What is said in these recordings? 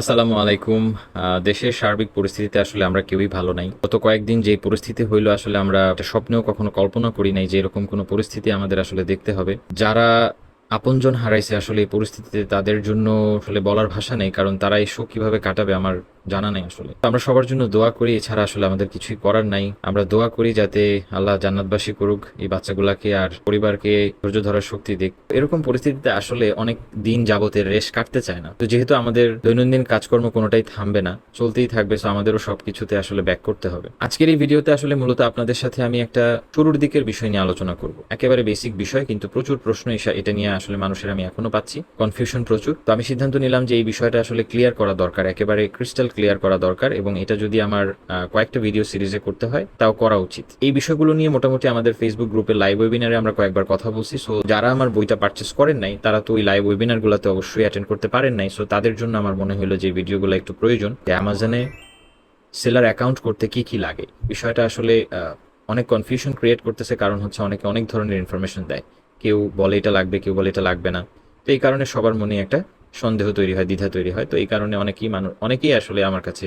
আসসালামু আলাইকুম। দেশের সার্বিক পরিস্থিতিতে আসলে আমরা কেউই ভালো নাই। গত কয়েকদিন যে পরিস্থিতি হইল, আসলে আমরা স্বপ্নেও কখনো কল্পনা করি নাই যে এরকম কোনো পরিস্থিতি আমাদের আসলে দেখতে হবে। যারা আপনজন হারাইছে আসলে এই পরিস্থিতিতে তাদের জন্য আসলে বলার ভাষা নেই, কারণ তারা এই কীভাবে কাটাবে আমার জানা নেই আসলে। আমরা সবার জন্য দোয়া করি, এছাড়া আসলে আমাদের কিছুই করার নাই। আমরা দোয়া করি যাতে আল্লাহ জান্নাতবাসী করুক, এই বাচ্চাগুলাকে আর পরিবারকে ধৈর্য ধরার শক্তি দিক। এরকম পরিস্থিতিতে আসলে অনেক দিন যাবতের রেশ কাটতে চায় না। তো যেহেতু আমাদের দৈনন্দিন কাজকর্ম কোনোটাই থামবে না, চলতেই থাকবে তো আমাদেরও সবকিছুতে আসলে ব্যাক করতে হবে। আজকের এই ভিডিওতে আসলে মূলত আপনাদের সাথে আমি একটা শুরুর দিকের বিষয় নিয়ে আলোচনা করব। একেবারে বেসিক বিষয়, কিন্তু প্রচুর প্রশ্ন এটা নিয়ে আসলে মানুষের আমি এখনও পাচ্ছি। কনফিউশন প্রচুর। তো আমি সিদ্ধান্ত নিলাম যে এই বিষয়টা আসলে ক্লিয়ার করা দরকার। একেবারে ক্রিস্টাল ক্লিয়ার করা দরকার এবং এটা যদি আমার কয়েকটা ভিডিও সিরিজে করতে হয়, তাও করা উচিত। এই বিষয়গুলো নিয়ে মোটামুটি আমাদের ফেসবুক গ্রুপে লাইভ ওয়েবিনারে আমরা কয়েকবার কথা বলছি। সো যারা আমার বইটা পারচেস করেন নাই, তারা তো ওই লাইভ ওয়েবিনার গুলোতে অবশ্যই অ্যাটেন্ড করতে পারেন নাই। সো তাদের জন্য আমার মনে হলো যে ভিডিওগুলো একটু প্রয়োজন যে অ্যামাজনে সেলার অ্যাকাউন্ট করতে কি কি লাগে। বিষয়টা আসলে অনেক কনফিউশন ক্রিয়েট করতেছে, কারণ হচ্ছে অনেকে অনেক ধরনের ইনফরমেশন দেয়। কেউ বলে এটা লাগবে, কেউ বলে এটা লাগবে না। তো এই কারণে সবার মনে একটা সন্দেহ তৈরি হয়, দ্বিধা তৈরি হয়। তো এই কারণে অনেকেই মানুষ অনেকেই আসলে আমার কাছে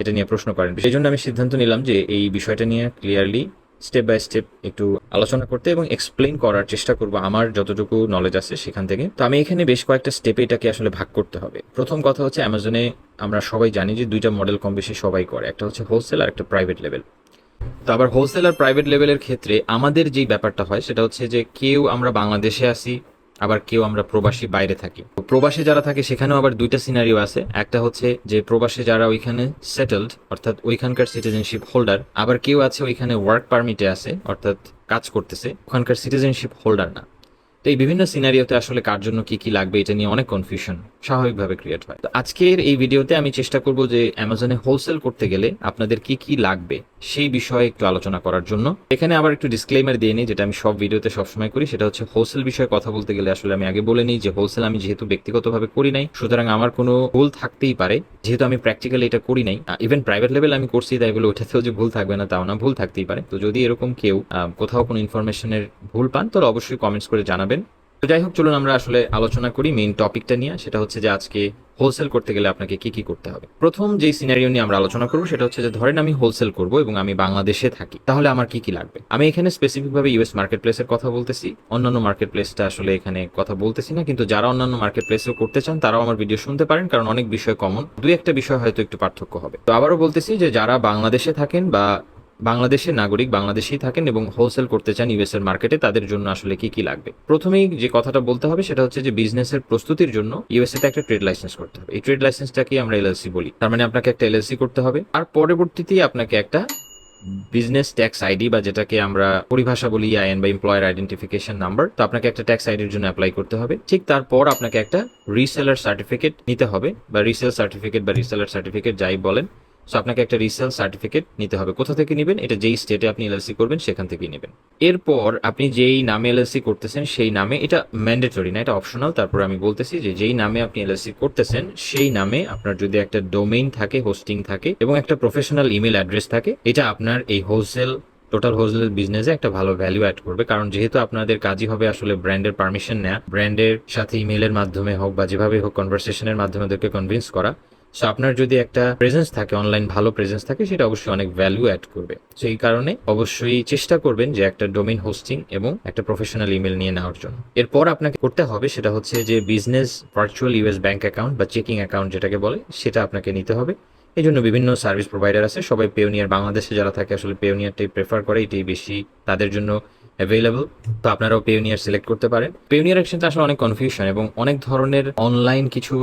এটা নিয়ে প্রশ্ন করেন। সেই জন্য আমি সিদ্ধান্ত নিলাম যে এই বিষয়টা নিয়ে ক্লিয়ারলি স্টেপ বাই স্টেপ একটু আলোচনা করতে এবং এক্সপ্লেন করার চেষ্টা করব আমার যতটুকু নলেজ আছে সেখান থেকে। তো আমি এখানে বেশ কয়েকটা স্টেপে এটাকে আসলে ভাগ করতে হবে। প্রথম কথা হচ্ছে অ্যামাজনে আমরা সবাই জানি যে দুইটা মডেল কম বেশি সবাই করে। একটা হচ্ছে হোলসেল আর একটা প্রাইভেট লেভেল তো আবার হোলসেল আর প্রাইভেট লেভেলের ক্ষেত্রে আমাদের যেই ব্যাপারটা হয় সেটা হচ্ছে যে কেউ আমরা বাংলাদেশে আসি আবার কেউ আমরা প্রবাসী বাইরে থাকি। প্রবাসে যারা থাকে, সেখানেও আবার দুইটা সিনারিও আছে। একটা হচ্ছে যে প্রবাসে যারা ওইখানে সেটেলড অর্থাৎ ওইখানকার সিটিজেনশিপ হোল্ডার আবার কেউ আছে ওইখানে ওয়ার্ক পারমিটে আছে, অর্থাৎ কাজ করতেছে, ওখানকার সিটিজেনশিপ হোল্ডার না। তো এই বিভিন্ন সিনারিওতে আসলে কার জন্য কি কি লাগবে এটা নিয়ে অনেক কনফিউশন স্বাভাবিকভাবে ক্রিয়েট হয়। তো আজকের এই ভিডিওতে আমি চেষ্টা করব যে অ্যামাজনে হোলসেল করতে গেলে আপনাদের কি কি লাগবে সেই বিষয়ে একটু আলোচনা করার জন্য। এখানে আবার একটু ডিসক্লেমার দিয়ে নিই, যেটা আমি সব ভিডিওতে সবসময় করি, সেটা হচ্ছে হোলসেল বিষয়ে কথা বলতে গেলে আসলে আমি আগে বলে নিই যে হোলসেল আমি যেহেতু ব্যক্তিগতভাবে করি নাই, সুতরাং আমার কোনো ভুল থাকতেই পারে। যেহেতু আমি প্র্যাকটিক্যালি এটা করি নাই ইভেন প্রাইভেট লেভেল আমি করছি, তাই বলে ওটাতেও যে ভুল থাকবে না, তাও না, ভুল থাকতেই পারে। তো যদি এরকম কেউ কোথাও কোনো ইনফরমেশনের ভুল পান, তাহলে অবশ্যই কমেন্টস করে জানাবেন। তো যাই হোক, চলুন আমরা আসলে আলোচনা করি মেইন টপিকটা নিয়ে। সেটা হচ্ছে যে আজকে হোলসেল করতে গেলে আপনাকে কি কি করতে হবে। প্রথম যে সিনারিও নিয়ে আমরা আলোচনা করব, সেটা হচ্ছে যে ধরেন আমি হোলসেল করব এবং আমি বাংলাদেশে থাকি, তাহলে আমার কি কি লাগবে? আমি এখানে স্পেসিফিক ভাবে ইউএস মার্কেট প্লেসের কথা বলতেছি। অন্যান্য মার্কেট প্লেসটা আসলে এখানে কথা বলতেছি না, কিন্তু যারা অন্যান্য মার্কেট প্লেসেও করতে চান, তারাও আমার ভিডিও শুনতে পারেন, কারণ অনেক বিষয় কমন দুই একটা বিষয় হয়তো একটু পার্থক্য হবে। তো আবারও বলতেছি যে যারা বাংলাদেশে থাকেন বা বাংলাদেশের নাগরিক বাংলাদেশেই থাকেন এবং হোলসেল করতে চান ইউএস এর মার্কেটে তাদের জন্য আসলে কি কি লাগবে? প্রথমেই যে কথাটা বলতে হবে সেটা হচ্ছে যে বিজনেসের প্রস্তুতির জন্য ইউএসএ তে একটা ট্রেড লাইসেন্স করতে হবে। এই ট্রেড লাইসেন্সটাকে আমরা এলএলসি বলি। তার মানে আপনাকে একটা এলএলসি করতে হবে। আর পরবর্তীতে আপনাকে একটা বিজনেস ট্যাক্স আইডি বা যেটাকে আমরা পরিভাষা বলি আইএন বা এমপ্লয়ার আইডেন্টিফিকেশন নাম্বার তো আপনাকে একটা ট্যাক্স আইডির জন্য অ্যাপ্লাই করতে হবে। ঠিক তারপর আপনাকে একটা রিসেলার সার্টিফিকেট নিতে হবে বা রিসেল সার্টিফিকেট বা রিসেলার সার্টিফিকেট যাই বলেন সো আপনাকে একটা রিসেল সার্টিফিকেট নিতে হবে। কোথা থেকে নেবেন? এটা যেই স্টেটে আপনি এলএলসি করবেন, সেখান থেকেই নেবেন। এরপর আপনি যেই নামে এলএলসি করতেছেন, সেই নামে এটা ম্যান্ডেটরি না, এটা অপশনাল তারপর আমি বলতেছি যে যেই নামে আপনি এলএলসি করতেছেন, সেই নামে আপনার যদি একটা ডোমেইন থাকে হোস্টিং থাকে এবং একটা প্রফেশনাল ইমেল অ্যাড্রেস থাকে, এটা আপনার এই হোলসেল টোটাল হোলসেল বিজনেসে একটা ভালো ভ্যালু অ্যাড করবে। কারণ যেহেতু আপনাদের কাজই হবে আসলে ব্র্যান্ডের পারমিশন নেওয়া ব্র্যান্ডের সাথে ইমেলের মাধ্যমে হোক বা যেভাবে হোক কনভারসেশনের মাধ্যমে ওদেরকে কনভিন্স করা সো আপনার যদি একটা প্রেজেন্স থাকে অনলাইন ভালো প্রেজেন্স থাকে, সেটা অবশ্যই অনেক ভ্যালু অ্যাড করবে। সো এই কারণে অবশ্যই চেষ্টা করবেন যে একটা ডোমেন হোস্টিং এবং একটা প্রফেশনাল ইমেল নিয়ে নেওয়ার জন্য। এরপর আপনাকে করতে হবে সেটা হচ্ছে যে business virtual US bank account বা চেকিং অ্যাকাউন্ট যেটাকে বলে, সেটা আপনাকে নিতে হবে। এই জন্য বিভিন্ন সার্ভিস প্রোভাইডার আছে। সবাই পেওনিয়ার বাংলাদেশে যারা থাকে, আসলে পেওনিয়ারটাই প্রেফার করে। এটাই বেশি তাদের জন্য অ্যাভেলেবল তো আপনারাও পেওনিয়ার সিলেক্ট করতে পারেন। পেওনিয়ার একসাথে আসলে অনেক কনফিউশন এবং অনেক ধরনের অনলাইন কিছু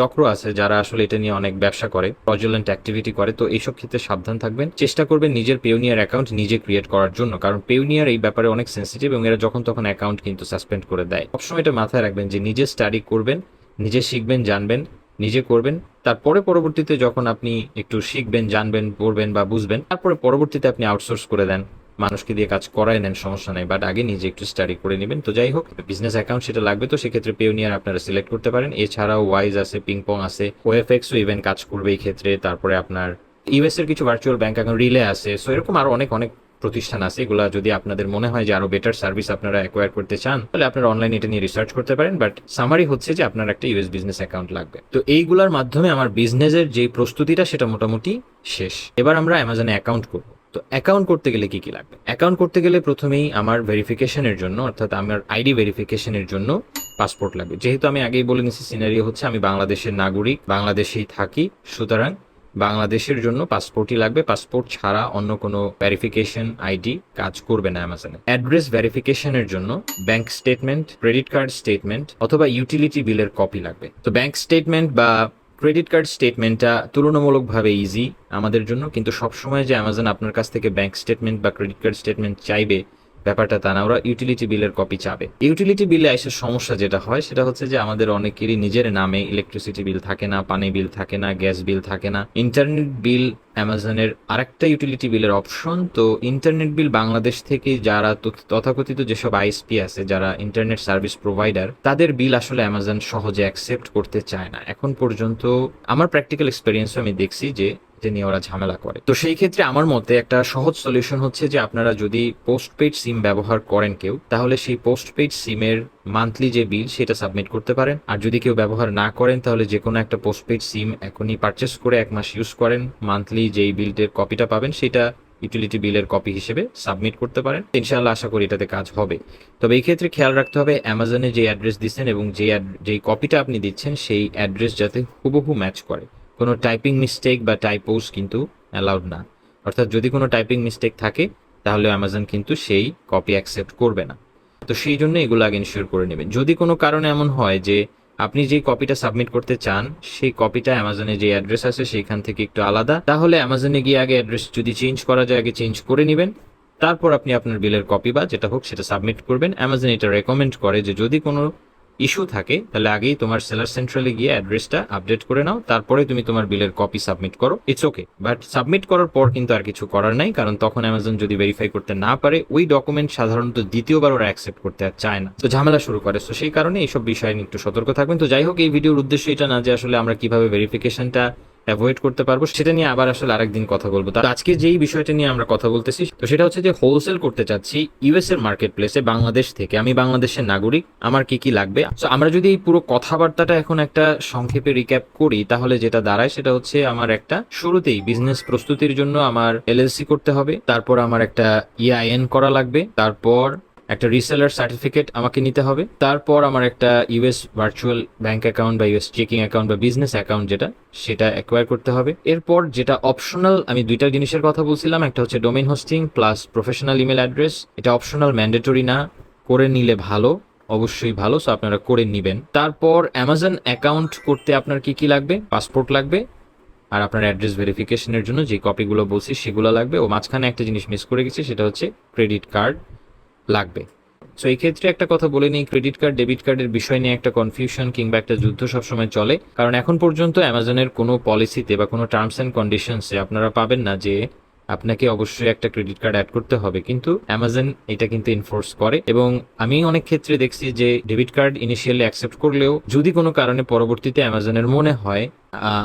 চক্র আছে যারা আসলে এটা নিয়ে অনেক ব্যবসা করে প্রজুলেন্ট অ্যাক্টিভিটি করে। তো এইসব ক্ষেত্রে সাবধান থাকবেন। চেষ্টা করবেন নিজের পেওনিয়ার অ্যাকাউন্ট নিজে ক্রিয়েট করার জন্য। কারণ পেওনিয়ার এই ব্যাপারে অনেক সেন্সিটিভ এবং এরা যখন তখন অ্যাকাউন্ট কিন্তু সাসপেন্ড করে দেয়। সবসময় এটা মাথায় রাখবেন যে নিজে স্টাডি করবেন, নিজে শিখবেন, জানবেন। নিজে করবেন। তারপরে পরবর্তীতে যখন আপনি একটু শিখবেন, জানবেন, পড়বেন বা বুঝবেন, তারপরে পরবর্তীতে আপনি আউটসোর্স করে দেন। মানুষকে দিয়ে কাজ করায় নেন, সমস্যা নেই। বাট আগে নিজে একটু স্টাডি করে নেবেন। তো যাই হোক বিজনেস অ্যাকাউন্ট সেটা লাগবে। তো সেক্ষেত্রে পেওনিয়ার আপনারা সিলেক্ট করতে পারেন। এছাড়াও ওয়াইজ আছে পিংপং আছে ওএফএক্সও ইভেন কাজ করবে এই ক্ষেত্রে। তারপরে আপনার ইউএস এর কিছু ভার্চুয়াল ব্যাংক অ্যাকাউন্ট রিলে আছে। সো এরকম আরও অনেক অনেক প্রতিষ্ঠান আছে, এগুলা যদি আপনাদের মনে হয় যে আরও বেটার সার্ভিস আপনারা অ্যাকোয়ার করতে চান, তাহলে আপনারা অনলাইনে এটা নিয়ে রিসার্চ করতে পারেন বাট সামারি হচ্ছে যে আপনার একটা ইউএস বিজনেস অ্যাকাউন্ট লাগবে। তো এইগুলোর মাধ্যমে আমার বিজনেসের যে প্রস্তুতিটা সেটা মোটামুটি শেষ। এবার আমরা অ্যামাজনে অ্যাকাউন্ট করব। তো অ্যাকাউন্ট করতে গেলে কি কি লাগবে? অ্যাকাউন্ট করতে গেলে প্রথমেই আমার ভেরিফিকেশনের জন্য, অর্থাৎ আমার আইডি ভেরিফিকেশনের জন্য পাসপোর্ট লাগবে। যেহেতু আমি আগেই বলে নিছি সিনারিও হচ্ছে আমি বাংলাদেশের নাগরিক, বাংলাদেশেই থাকি, সুতরাং বাংলাদেশের জন্য পাসপোর্টই লাগবে। পাসপোর্ট ছাড়া অন্য কোনো ভেরিফিকেশন আইডি কাজ করবে না অ্যামাজনে। অ্যাড্রেস ভেরিফিকেশনের জন্য bank statement credit card statement অথবা ইউটিলিটি বিলের কপি লাগবে। তো ব্যাংক স্টেটমেন্ট বা ক্রেডিট কার্ড স্টেটমেন্টটা তুলনামূলকভাবে ইজি আমাদের জন্য। কিন্তু সবসময় যে অ্যামাজন আপনার কাছ থেকে ব্যাংক স্টেটমেন্ট বা ক্রেডিট কার্ড স্টেটমেন্ট চাইবে ব্যাপারটা তা না, ওরা ইউটিলিটি বিলের কপি চাবে। ইউটিলিটি বিলে এসে সমস্যা যেটা হয়, সেটা হচ্ছে যে আমাদের অনেকেরই নিজের নামে ইলেকট্রিসিটি বিল থাকে না, পানি বিল থাকে না গ্যাস বিল থাকে না। ইন্টারনেট বিল অ্যামাজনের আরেকটা ইউটিলিটি বিলের অপশন তো ইন্টারনেট বিল বাংলাদেশ থেকে যারা তথাকথিত যেসব আইএসপি আছে, যারা ইন্টারনেট সার্ভিস প্রোভাইডার তাদের বিল আসলে অ্যামাজন সহজে অ্যাকসেপ্ট করতে চায় না। এখন পর্যন্ত আমার প্র্যাকটিক্যাল এক্সপিরিয়েন্স আমি দেখছি যে যে নিয়ে ওরা ঝামেলা করে। তো সেই ক্ষেত্রে আমার মতে একটা সহজ সলিউশন হচ্ছে যে, আপনারা যদি পোস্টপেড সিম ব্যবহার করেন কেউ, তাহলে সেই পোস্টপেড সিমের মান্থলি যে বিল সেটা সাবমিট করতে পারেন। আর যদি কেউ ব্যবহার না করেন, তাহলে যে কোনো একটা পোস্টপেড সিম এখনই পারচেস করে এক মাস ইউজ করেন। মান্থলি যেই বিলটের কপিটা পাবেন, সেটা ইউটিলিটি বিলের কপি হিসেবে সাবমিট করতে পারেন। ইনশাআল্লাহ আশা করি এটাতে কাজ হবে। তবে এই ক্ষেত্রে খেয়াল রাখতে হবে অ্যামাজনে যে অ্যাড্রেস দিচ্ছেন এবং যে যেই কপিটা আপনি দিচ্ছেন, সেই অ্যাড্রেস যাতে হুবহু ম্যাচ করে। কোনো টাইপিং মিস্টেক বা টাইপোস কিন্তু অ্যালাউড না। অর্থাৎ যদি কোনো টাইপিং মিস্টেক থাকে, তাহলে অ্যামাজন কিন্তু সেই কপি অ্যাকসেপ্ট করবে না। তো সেই জন্য এগুলো আগে ইনশিওর করে নেবেন। যদি কোনো কারণে এমন হয় যে আপনি যে কপিটা সাবমিট করতে চান, সেই কপিটা অ্যামাজনে যে অ্যাড্রেস আছে সেইখান থেকে একটু আলাদা। তাহলে অ্যামাজনে গিয়ে আগে অ্যাড্রেস যদি চেঞ্জ করা যায়, আগে চেঞ্জ করে নেবেন। তারপর আপনি আপনার বিলের কপি বা যেটা হোক সেটা সাবমিট করবেন। অ্যামাজন এটা রেকমেন্ড করে যে যদি কোনো ইস্যু থাকে, তাহলে আগেই তোমার সেলার সেন্ট্রালে গিয়ে অ্যাড্রেসটা আপডেট করে নাও, তারপরে তুমি তোমার বিলের কপি সাবমিট করো। ইটস ওকে বাট সাবমিট করার পর কিন্তু আর কিছু করার নাই, কারণ তখন অ্যামাজন যদি ভেরিফাই করতে না পারে, ওই ডকুমেন্ট সাধারণত দ্বিতীয়বার ওরা অ্যাকসেপ্ট করতে আর চায় না। তো ঝামেলা শুরু করে। তো সেই কারণে এইসব বিষয়ে নিয়ে একটু সতর্ক থাকবেন। তো যাই হোক, এই ভিডিওর উদ্দেশ্য এটা না যে আসলে আমরা কীভাবে ভেরিফিকেশনটা অ্যাভয়েড করতে পারব, সেটা নিয়ে আবার আসলে আরেকদিন কথা বলব। তো আজকে যেই বিষয়টা নিয়ে আমরা কথা বলতেছি, তো সেটা হচ্ছে যে হোলসেল করতে চাচ্ছি ইউএস এর মার্কেট প্লেসে বাংলাদেশ থেকে। আমি বাংলাদেশের নাগরিক, আমার কি কি লাগবে? তো আমরা যদি এই পুরো কথাবার্তাটা এখন একটা সংক্ষেপে রিক্যাপ করি, তাহলে যেটা দাঁড়ায় সেটা হচ্ছে আমার একটা শুরুতেই বিজনেস প্রস্তুতির জন্য আমার এলএলসি করতে হবে, তারপর আমার একটা ইআইএন করা লাগবে, তারপর একটা রিসেলার সার্টিফিকেট আমাকে নিতে হবে। তারপর আমার একটা ইউএস ভার্চুয়াল ব্যাংক অ্যাকাউন্ট বা ইউএস চেকিং অ্যাকাউন্ট বা বিজনেস অ্যাকাউন্ট যেটা, সেটা অ্যাকোয়ার করতে হবে। এরপর যেটা অপশনাল আমি দুইটা জিনিসের কথা বলছিলাম, একটা হচ্ছে domain hosting plus professional email address এটা অপশনাল ম্যান্ডেটরি না, করে নিলে ভালো, অবশ্যই ভালো সো আপনারা করে নেবেন। তারপর অ্যামাজন অ্যাকাউন্ট করতে আপনার কি কি লাগবে? পাসপোর্ট লাগবে, আর আপনার অ্যাড্রেস ভেরিফিকেশনের জন্য যে কপিগুলো বলছি সেগুলো লাগবে। ও মাঝখানে একটা জিনিস মিস করে গেছি, সেটা হচ্ছে ক্রেডিট কার্ড লাগবে। সো এই ক্ষেত্রে একটা কথা বলে নিই ক্রেডিট কার্ড ডেবিট কার্ডের বিষয় নিয়ে একটা কনফিউশন কিংবা একটা যুদ্ধ সবসময় চলে। কারণ এখন পর্যন্ত অ্যামাজনের কোনো পলিসিতে বা কোনো টার্মস অ্যান্ড কন্ডিশনসে আপনারা পাবেন না যে আপনাকে অবশ্যই একটা ক্রেডিট কার্ড অ্যাড করতে হবে, কিন্তু অ্যামাজন এটা কিন্তু ইনফোর্স করে। এবং আমি অনেক ক্ষেত্রে দেখছি যে ডেবিট কার্ড ইনিশিয়ালি অ্যাকসেপ্ট করলেও যদি কোনো কারণে পরবর্তীতে অ্যামাজনের মনে হয়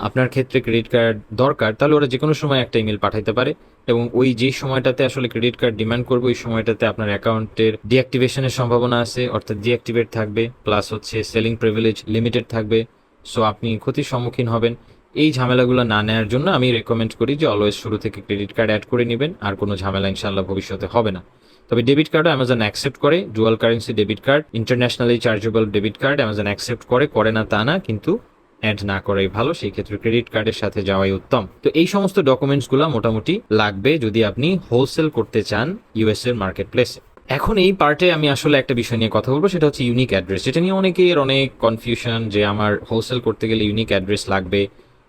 আপনার ক্ষেত্রে ক্রেডিট কার্ড দরকার, তাহলে ওরা যে কোনো সময় একটা ইমেল পাঠাইতে পারে। এবং ওই যে সময়টাতে আসলে ক্রেডিট কার্ড ডিমান্ড করবে, ওই সময়টাতে আপনার অ্যাকাউন্টের ডিঅ্যাক্টিভেশনের সম্ভাবনা আছে, অর্থাৎ ডিঅ্যাক্টিভেট থাকবে প্লাস হচ্ছে সেলিং প্রিভিলেজ লিমিটেড থাকবে। সো আপনি ক্ষতির সম্মুখীন হবেন। এই ঝামেলাগুলো না নেওয়ার জন্য আমি রেকমেন্ড করি যে অলওয়েজ শুরু থেকে ক্রেডিট কার্ড অ্যাড করে নেবেন, আর কোনো ঝামেলা ইনশাল্লাহ ভবিষ্যতে হবে না। তবে ডেবিট কার্ডও অ্যামাজন অ্যাকসেপ্ট করে dual currency debit card internationally chargeable debit card Amazon accept করে করে না তা না, কিন্তু অ্যাড না করাই ভালো, সেই ক্ষেত্রে ক্রেডিট কার্ডের সাথে যাওয়াই উত্তম। তো এই সমস্ত ডকুমেন্টসগুলো মোটামুটি লাগবে যদি আপনি হোলসেল করতে চান ইউএস এর মার্কেট প্লেসে এখন এই পার্টে আমি আসলে একটা বিষয় নিয়ে কথা বলব, সেটা হচ্ছে ইউনিক অ্যাড্রেস যেটা নিয়ে অনেকের অনেক কনফিউশন যে আমার হোলসেল করতে গেলে ইউনিক অ্যাড্রেস লাগবে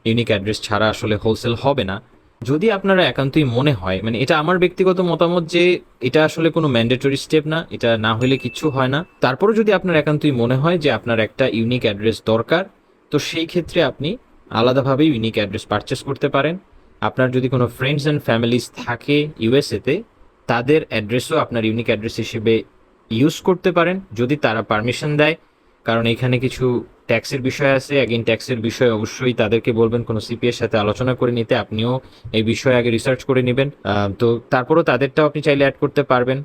ইউনিক অ্যাড্রেস ছাড়া আসলে হোলসেল হবে না। যদি আপনারা একান্তই মনে হয় মানে এটা আমার ব্যক্তিগত মতামত যে এটা আসলে কোনো ম্যান্ডেটরি স্টেপ না, এটা না হলে কিছু হয় না। তারপরে যদি আপনার একান্তই মনে হয় যে আপনার একটা ইউনিক অ্যাড্রেস দরকার, তো সেই ক্ষেত্রে আপনি আলাদাভাবে ইউনিক অ্যাড্রেস পারচেস করতে পারেন। আপনার যদি কোনো ফ্রেন্ডস অ্যান্ড ফ্যামিলিজ থাকে ইউএসএতে তাদের অ্যাড্রেসও আপনার ইউনিক অ্যাড্রেস হিসেবে ইউজ করতে পারেন। যদি তারা পারমিশন দেয়, কারণ এখানে কিছু ট্যাক্সের বিষয় আছে অ্যাগেন ট্যাক্সের বিষয় অবশ্যই তাদেরকে বলবেন, কোনো সিপিএর সাথে আলোচনা করে নিতে, আপনিও এই বিষয়ে আগে রিসার্চ করে নেবেন। তো তারপরেও তাদেরটাও আপনি চাইলে অ্যাড করতে পারবেন।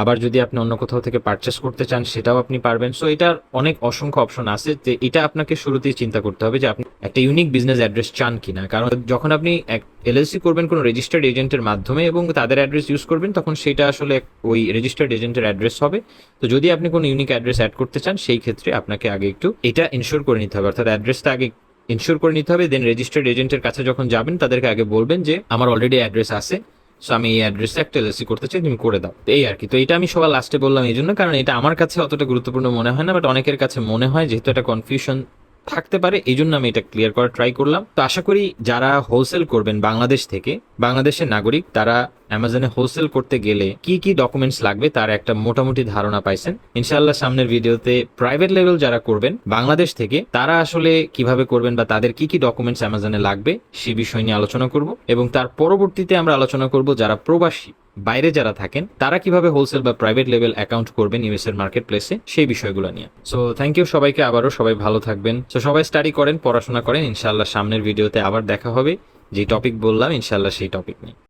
আবার যদি আপনি অন্য কোথাও থেকে পারচেস করতে চান, সেটাও আপনি পারবেন। সো এটার অনেক অসংখ্য অপশন আছে যে এটা আপনাকে শুরুতেই চিন্তা করতে হবে যে আপনি একটা ইউনিক বিজনেস অ্যাড্রেস চান কিনা। কারণ যখন আপনি এক এলএলসি করবেন কোনো রেজিস্টার্ড এজেন্টের মাধ্যমে এবং তাদের অ্যাড্রেস ইউজ করবেন, তখন সেটা আসলে ওই রেজিস্টার্ড এজেন্টের অ্যাড্রেস হবে। তো যদি আপনি কোনো ইউনিক অ্যাড্রেস অ্যাড করতে চান, সেই ক্ষেত্রে আপনাকে আগে একটু এটা ইনশোর করে নিতে হবে। অর্থাৎ অ্যাড্রেসটা আগে ইনশোর করে নিতে হবে দেন রেজিস্টার্ড এজেন্টের কাছে যখন যাবেন, তাদেরকে আগে বলবেন যে, আমার অলরেডি অ্যাড্রেস আছে। সো আমি এই অ্যাড্রেসে একটা এলএসি করতে চাই, তুমি করে দাও। এই আর কি। তো এটা আমি সবার লাস্টে বললাম এই জন্য, কারণ এটা আমার কাছে অতটা গুরুত্বপূর্ণ মনে হয় না বাট অনেকের কাছে মনে হয় যেহেতু একটা কনফিউশন থাকতে পারে, এই জন্য আমি এটা ক্লিয়ার করার ট্রাই করলাম। তো আশা করি যারা হোলসেল করবেন বাংলাদেশ থেকে, বাংলাদেশের নাগরিক, তারা অ্যামাজনে হোলসেল করতে গেলে কি কি ডকুমেন্টস লাগবে তার একটা মোটামুটি ধারণা পাইছেন। ইনশাল্লাহ সামনের ভিডিওতে প্রাইভেট লেভেল যারা করবেন, বাংলাদেশ থেকে, তারা আসলে কীভাবে করবেন বা তাদের কি কি ডকুমেন্টস অ্যামাজনে লাগবে সে বিষয় নিয়ে আলোচনা করব এবং তার পরবর্তীতে আমরা আলোচনা করব যারা প্রবাসী, বাইরে যারা থাকেন, তারা কীভাবে হোলসেল বা প্রাইভেট লেভেল অ্যাকাউন্ট করবেন ইউএস এর মার্কেট প্লেসে সেই বিষয়গুলো নিয়ে। সো থ্যাংক ইউ সবাইকে আবারও, সবাই ভালো থাকবেন। সো সবাই স্টাডি করেন, পড়াশোনা করেন ইনশাল্লাহ সামনের ভিডিওতে আবার দেখা হবে। যে টপিক বললাম ইনশাল্লাহ সেই টপিক নিয়ে।